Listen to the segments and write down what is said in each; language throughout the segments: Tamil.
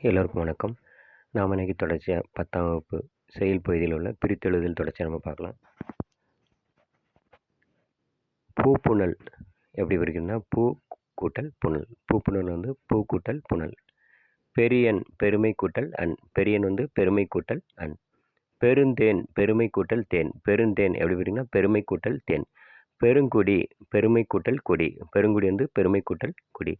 எல்லோருக்கும் வணக்கம். நாம் இன்றைக்கி தொடர்ச்சியாக பத்தாம் வகுப்பு செயல் பகுதியில் உள்ள பிரித்தெழுதல் தொடர்ச்சியாக நம்ம பார்க்கலாம். பூப்புணல் எப்படி பிரிக்கணும்னா பூ கூட்டல் புனல். பூப்புணல் வந்து பூ கூட்டல் புனல். பெரியன் பெருமை கூட்டல் அன். பெரியன் வந்து பெருமை கூட்டல் அன். பெருந்தேன் பெருமை கூட்டல் தேன். பெருந்தேன் எப்படி பிரிக்கணும்னா பெருமை கூட்டல் தேன். பெருங்குடி பெருமை கூட்டல் கொடி. பெருங்குடி வந்து பெருமை கூட்டல் கொடி.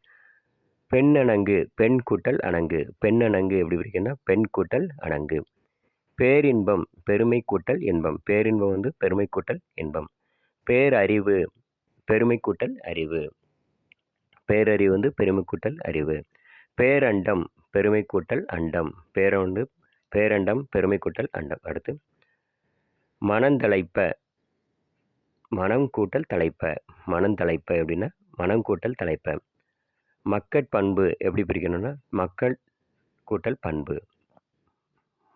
பெண்ணணங்கு பெண் கூட்டல் அணங்கு. பெண்ணணங்கு எப்படி பிரிக்கணும்னா பெண் கூட்டல் அணங்கு. பேரின்பம் பெருமை கூட்டல் இன்பம். பேரின்பம் வந்து பெருமை கூட்டல் இன்பம். பேரறிவு பெருமை கூட்டல் அறிவு. பேரறிவு வந்து பெருமை கூட்டல் அறிவு. பேரண்டம் பெருமை கூட்டல் அண்டம். பேர வந்து பேரண்டம் பெருமை கூட்டல் அண்டம். அடுத்து மனந்தலைப்ப. மனம் கூட்டல் தலைப்ப. மனந்தலைப்ப எப்படின்னா மனம் கூட்டல் தலைப்ப. மக்கட்பண்பு எப்படி பிரிக்கணும்னா மக்கள் கூட்டல் பண்பு.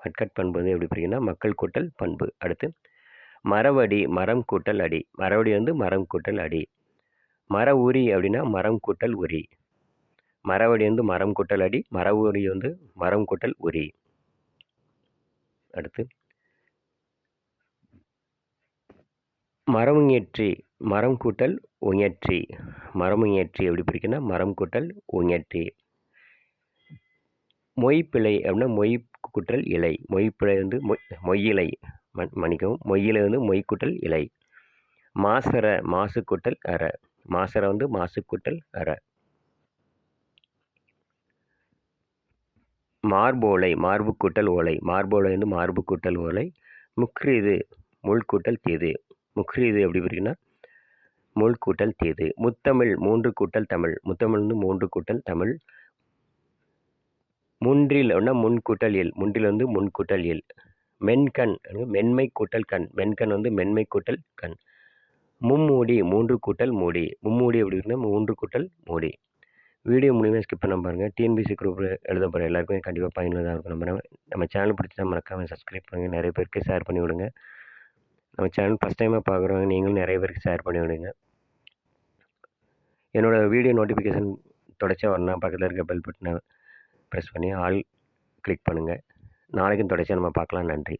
மக்கட்பண்பு வந்து எப்படி பிரிக்கணும்னா மக்கள் கூட்டல் பண்பு. அடுத்து மரவடி மரம் கூட்டல் அடி. மரவடி வந்து மரம் கூட்டல் அடி. மர உரி அப்படின்னா மரம் கூட்டல் உரி. மரவடி வந்து மரம் கூட்டல் அடி. மர உரி வந்து மரம் கூட்டல் உரி. அடுத்து மரமுயற்றி மரம் கூட்டல் உயற்றி மரமுயற்றி எப்படி பிரிக்கணும் மரம் கூட்டல் உயற்றி மொய்ப்பிழை அப்படின்னா மொய் கூட்டல் இலை. மொய்ப்பிழை வந்து மொய் மொய்யிலை மன் மன்னிக்கவும் மொய்யிலை வந்து மொய் கூட்டல் இலை. மாசர மாசு கூட்டல் அற. மாசர வந்து மாசு கூட்டல் அற. மார்போலை மார்பு கூட்டல் ஓலை. மார்போலை வந்து மார்பு கூட்டல் ஓலை. முக்ரீது முள் கூட்டல் தீது. முக்ரீது எப்படி பிரிக்குன்னா முள் கூட்டல் தீது. முத்தமிழ் மூன்று கூட்டல் தமிழ். முத்தமிழ்னு வந்து மூன்று கூட்டல் தமிழ். முன்றில் அப்படின்னா முன் கூட்டல் முன்றில் வந்து முன் கூட்டல் எல் மென்கண் மென்மை கூட்டல் கண். மென்கண் வந்து மென்மை கூட்டல் கண். மும்மூடி மூன்று கூட்டல் மூடி. மும்மூடி எப்படி இருக்குன்னா மூன்று கூட்டல் மூடி. வீடியோ மூலியமாக ஸ்கிப் பண்ண பாருங்கள் டிஎன்பிசி குரூப் எழுத போகிற எல்லாருக்குமே கண்டிப்பாக பயனுள்ளதாக இருக்கும். நம்ம நம்ம சேனல் பிடிச்சா மறக்காமல் சப்ஸ்கிரைப் பண்ணுங்கள் நிறைய பேருக்கு ஷேர் பண்ணி விடுங்க. நம்ம சேனல் ஃபஸ்ட் டைமாக பார்க்குறவங்க நீங்களும் நிறைய பேருக்கு ஷேர் பண்ணி விடுங்க. என்னோடய வீடியோ நோட்டிஃபிகேஷன் தொடச்சா வரணும் பக்கத்தில் இருக்க பெல் பட்டனை ப்ரெஸ் பண்ணி ஆல் கிளிக் பண்ணுங்கள் நாளைக்கும் தொடச்சா நம்ம பார்க்கலாம். நன்றி.